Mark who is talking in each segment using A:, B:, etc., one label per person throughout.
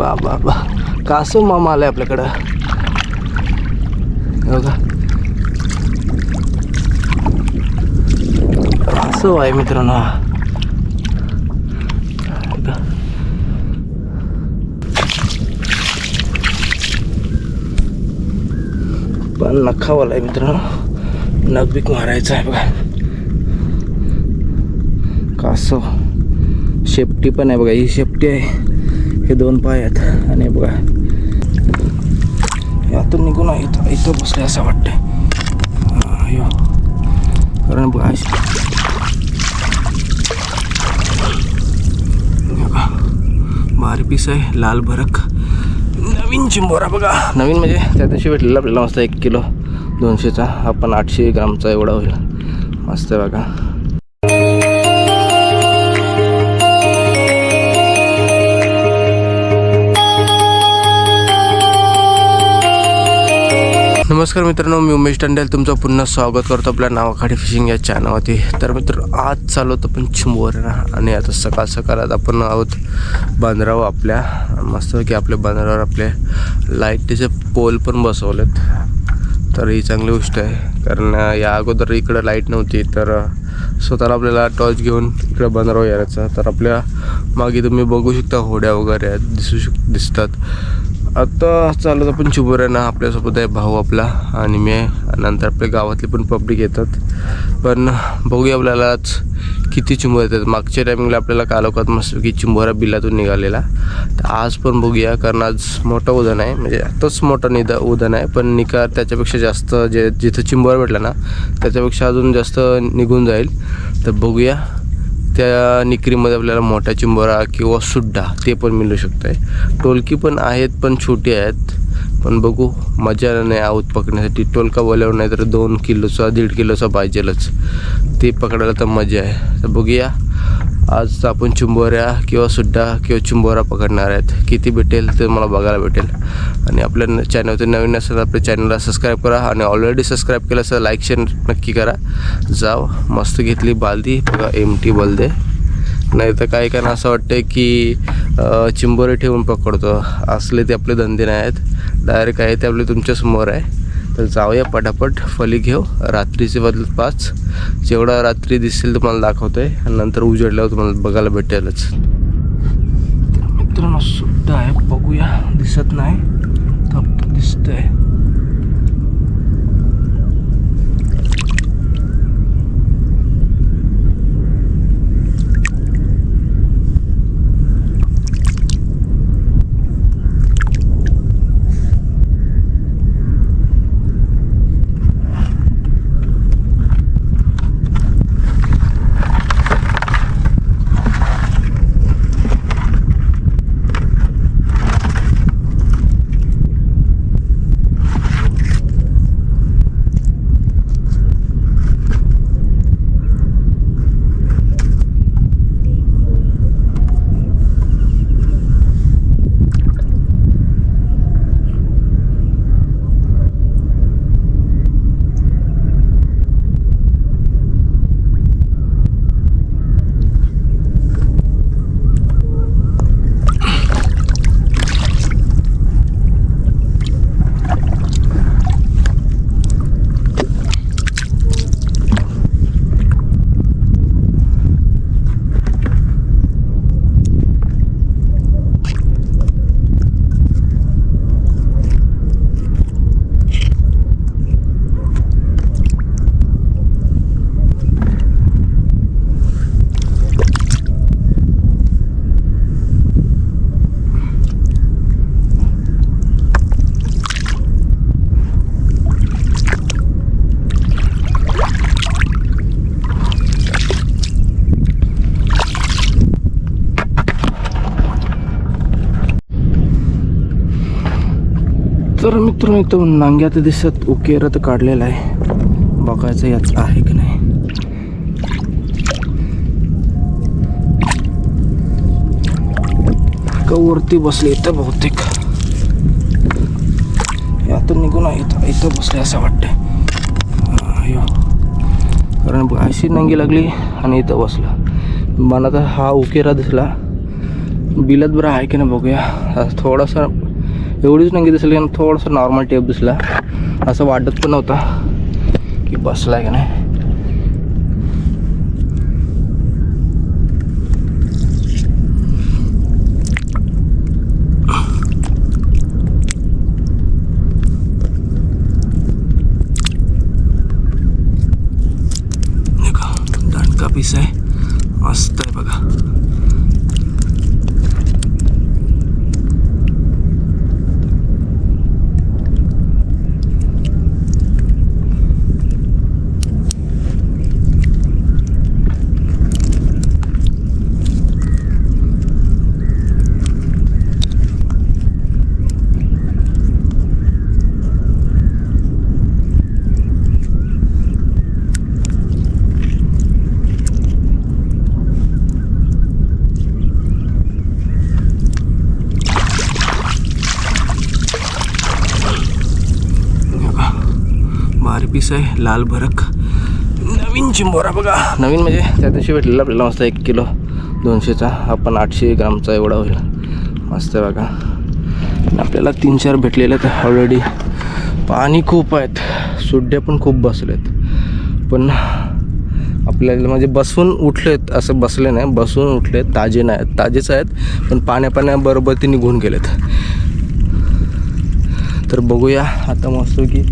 A: बा बा बा. कासव मामा आलाय आपल्याकडं. हो कासव आहे मित्रांनो. पण नखावाला आहे मित्रांनो. नगबीक मारायचं आहे बघा. कासव शेपटी पण आहे बघा ही शेपटी आहे. हे दोन पाय आहेत. आणि बघा. यातून निघून इथं इथं बसले असं वाटतंय. हा, कारण बघा बघा. भारी पीस आहे लाल भरक. नवीन चिंबोरा बघा. नवीन म्हणजे त्या दिवशी भेटलेला आपल्याला मस्त एक किलो दोनशेचा. आपण आठशे ग्रामचा एवढा होईल. मस्त आहे बघा. नमस्कार मित्रांनो मी उमेश टंडेल. तुमचं पुन्हा स्वागत करतो आपल्या नावाखाडी फिशिंग या चॅनलवरती तर मित्र आज चालू होतं पण चिंबोऱ्या आणि आता सकाळ सकाळ आता आपण आहोत बांद्रावर आपल्या. मस्तपैकी आपल्या बांद्रावर आपले लाईटीचे पोल पण बसवलेत. तर ही चांगली गोष्ट आहे. कारण या अगोदर इकडं लाइट नव्हती तर स्वतःला आपल्याला टॉर्च घेऊन इकडं बांद्रावर यायचं. तर आपल्या मागे तुम्ही बघू शकता होड्या वगैरे दिसू शक दिसतात. आता चालत आपण चिबोऱ्यांना आपल्यासोबत आहे भाऊ आपला आणि मी नंतर आपल्या गावातले पण पब्लिक येतात. पण बघूया आपल्याला आज किती चिंबोऱ्या येतात. मागच्या टायमिंगला आपल्याला कालोखात मस्त की चिंबोरा बिलातून निघालेला. तर आज पण बघूया कारण आज मोठं उदान आहे. म्हणजे आताच मोठं निदा उदान आहे. पण निका त्याच्यापेक्षा जास्त जे जिथं चिंबोरा भेटला ना त्याच्यापेक्षा अजून जास्त निघून जाईल. तर बघूया. त्या निकरीमध्ये आपल्याला मोठा चिंबोरा किंवा सुड्डा ते पण मिळू शकतं आहे टोलकी पण आहेत पण छोटी आहेत. पण बघू मजा नाही आऊत पकडण्यासाठी. टोलका बोलावर नाही तर दोन किलोचा दीड किलोचा पाहिजेलच. ते पकडायला तर मजा आहे. तर बघूया. आज आपण चिंबोऱ्या किंवा सुड्डा किंवा चिंबोरा पकडणार आहेत. किती भेटेल ते मला बघायला भेटेल. आणि आपल्या चॅनलवरती नवीन असेल तर आपल्या चॅनलला सबस्क्राईब करा. आणि ऑलरेडी सबस्क्राईब केलं असेल लाईक शेअर नक्की करा. जाव मस्त घेतली बालदी. बघा एम टी बलदे नाही तर काही काना असं वाटतं की चिंबोरे ठेवून पकडतो. असले ते आपले धंदे नाही आहेत. डायरेक्ट आहे ते आपले तुमच्यासमोर आहे. तर जाऊया पटापट. फली घेऊ. रात्रीचे बदल पाच. जेवढा रात्री दिसेल तुम्हाला दाखवतोय. आणि नंतर उजडल्यावर तुम्हाला बघायला भेटेलच. मित्रांनो सुद्धा आहे. बघूया. दिसत नाही. फक्त दिसतंय. तर मित्र इथं नांग्यात दिसत उकेरत तर काढलेला आहे. बघायचं याच आहे की नाही. का वरती बसले इथं बहुतेक. यातून निघून इथं इथं बसले असं वाटतंय. कारण अशी नंगी लागली आणि इथं बसला. मला तर हा उकेरा दिसला. बिलत बरं आहे की नाही बघूया. थोडासा एवढीच नंगी दिसली की थोडंसं नॉर्मल टेप दिसला. असं वाटत पण नव्हता की बसला की नाही हे का दणका पीस आहे मस्त आहे बघा हे बघा भारी पीस आहे लाल भरक. नवीन चिंबोरा बघा. नवीन म्हणजे त्या दिवशी भेटलेला आपल्याला मस्त एक किलो दोनशेचा. आपण आठशे ग्रामचा एवढा होईल. मस्त आहे बघा. आपल्याला तीन चार भेटलेले आहेत ऑलरेडी पाणी खूप आहेत. सुड्डे पण खूप बसलेत. पण आपल्याला म्हणजे बसून उठलेत असं बसले नाही. बसून उठलेत. ताजे नाही आहेत. ताजेच आहेत. पण पाण्या पाण्याबरोबर ते निघून गेलेत. तर बघूया. आता मस्त की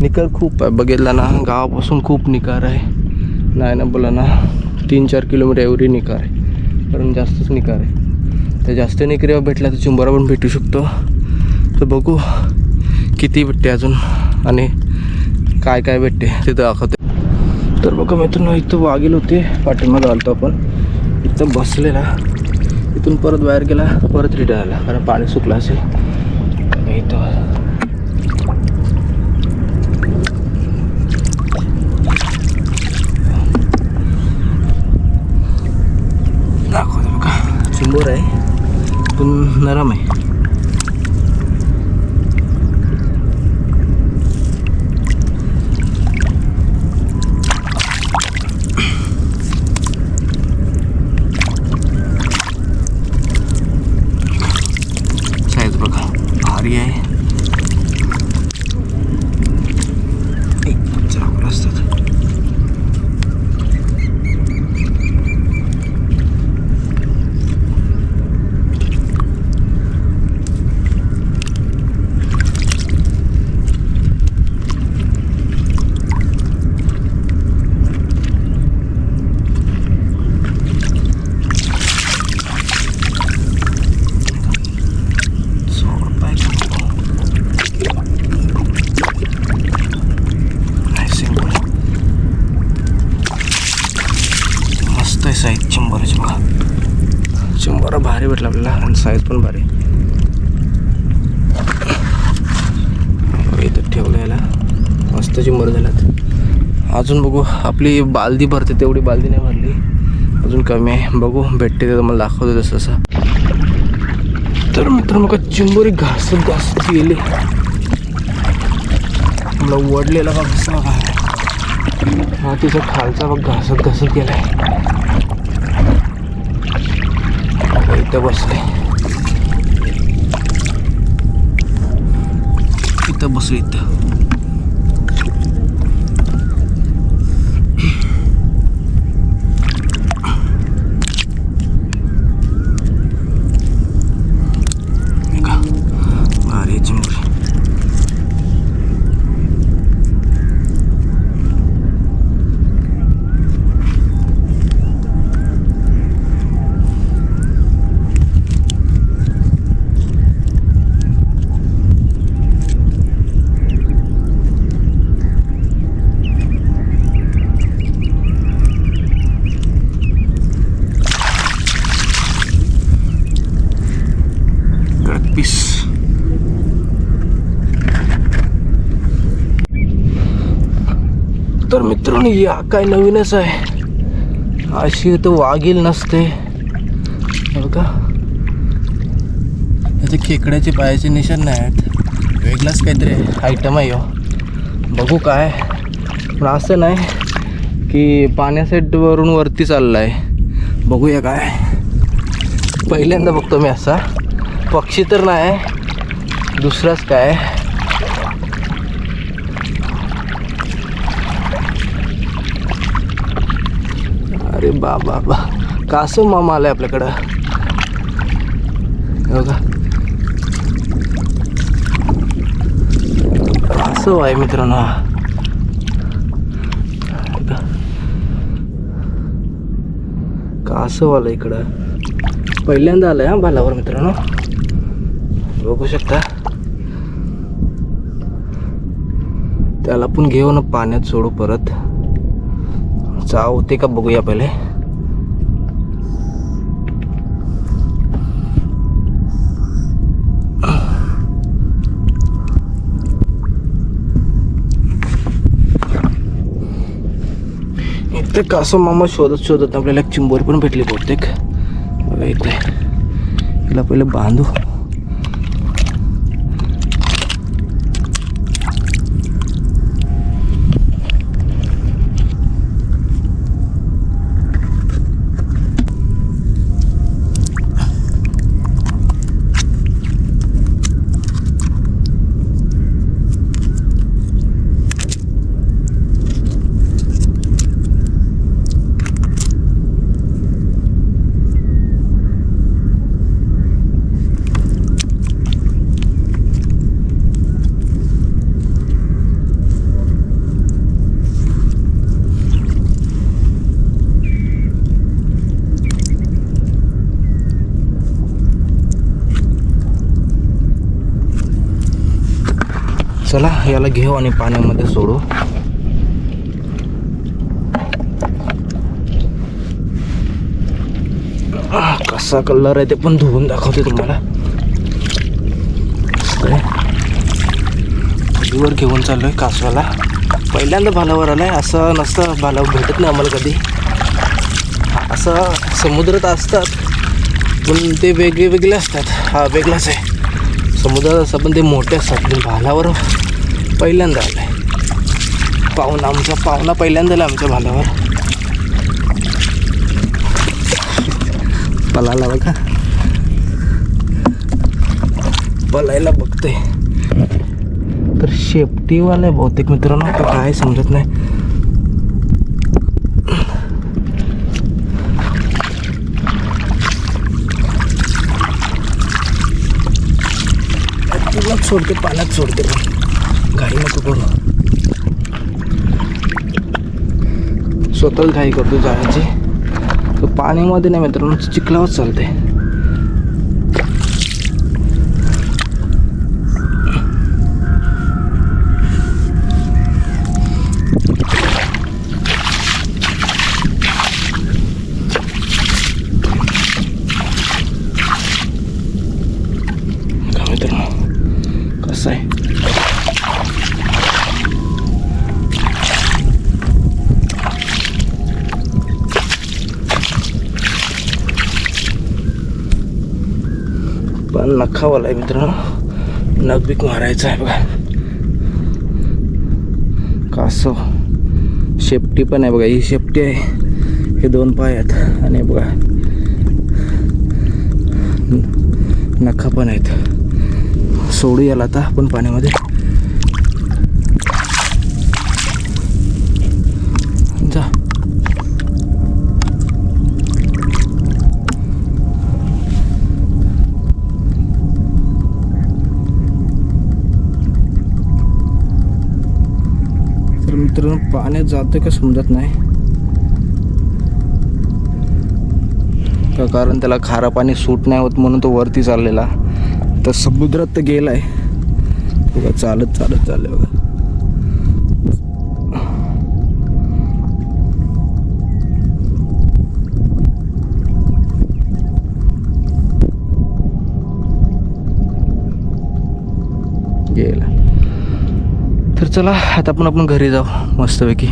A: निकर खूप आहे. बघितला ना गावापासून खूप निकार आहे. नाही ना बोला ना तीन चार किलोमीटर एवढी निकार आहे. कारण जास्तच निकार आहे. तर जास्त निकऱ्या भेटला तर चिंबोरा पण भेटू शकतो. तर बघू किती भेटते अजून आणि काय काय भेटते ते दाखवते. तर बघा मित्रांनो इथं वागेल होते. पाठीमध्ये आलतो आपण. इथं बसलेला इथून परत बाहेर गेला परत रिटर्न आला. कारण पाणी सुकलं असेल. इथं दाखवतो बघा चिंबोर आहे पण नरम आहे साईज बघा भारी आहे एक चांगलं असतात सोड पाहिजे नाही सिंपल मस्त आहे साईज चिंबराची बघा चिंबरा भारी भेटला आपल्याला आणि साईज पण भारी इथं ठेवलं याला. मस्त चिंबर झाल्यात अजून बघू आपली बालदी भरते तेवढी बालदी नाही भरली. अजून कमी आहे. बघू भेटते ते मला दाखवतो तसं तसं तर मित्रांनो का चिंबोरी घासत घासत गेले. मला वडलेला बघ घसा बघा. हा तिचा खालचा बघ घासत घासत गेलाय. इथं बसले इथं बसले इथं हे का भारी आहे चिंबोरी कडक पीस तर मित्रांनो या काय नवीनच आहे. अशी तर वाघील नसते. का त्याचे खेकड्याचे पायाचे निशाण नाही आहेत. वेगळाच काहीतरी आयटम आहे हो बघू काय. पण असं नाही की पाण्यासाईडवरून वरती चाललं आहे बघूया काय. पहिल्यांदा बघतो मी असा. पक्षी तर नाही. दुसराच काय. अरे बा बा बा. कासव मामा आलाय आपल्याकडं. हे बघा. कासव आहे मित्रांनो. हा. कासव आलं इकडं. पहिल्यांदा आलंय हा बालावर मित्रांनो. बघू शकता. त्याला पण घेऊ ना पाण्यात सोडू परत. चाव ते का बघूया पहिले. इथे कासो मामा शोधत शोधत आपल्याला एक चिंबोरी पण भेटली बहुतेक. बघा इथे हिला पहिले बांधू. चला याला घेऊ आणि पाण्यामध्ये सोडू. कसा कलर आहे ते पण धुवून दाखवते तुम्हाला. मस्त घेऊन चाललोय कासवाला. पहिल्यांदा भालावर आलाय असं नसतं भालावर भेटत नाही आम्हाला कधी. असं समुद्रात असतात पण ते वेगळे वेगळे असतात. हा वेगळाच आहे. समुद्रात असं पण ते मोठे असतात. पण भालावर पहिल्यांदा आलाय. पाहुणा आमचा पाहुणा पहिल्यांदा आला आमच्या भालावर पलाला बघा. पलायला बघते तर शेपटीवाला आहे बहुतेक मित्रांनो तर काय समजत नाही. सोडते पाण्यात सोडते. पण घाई नको करू. स्वतःच घाई करतो जायची तो पाण्यामध्ये नाही मित्रांनो चिखलावर चालते कसं आहे. नखावाला आहे मित्रांनो नख बीक मारायचा आहे बघा. कासव. शेपटी पण आहे बघा. ही शेपटी आहे. हे दोन पाय आहेत. आणि बघा. नखा पण आहेत. सोडू याला आता आपण पाण्यामध्ये. तर पाण्यात जातं का समजत नाही. का कारण त्याला खारा पाणी सूट नाही होत म्हणून तो वरती चाललेला. तर समुद्रात तर गेलाय. बघा चालत चालत चाललंय बघा. तर चला आता आपण आपण घरी जाऊ मस्तपैकी.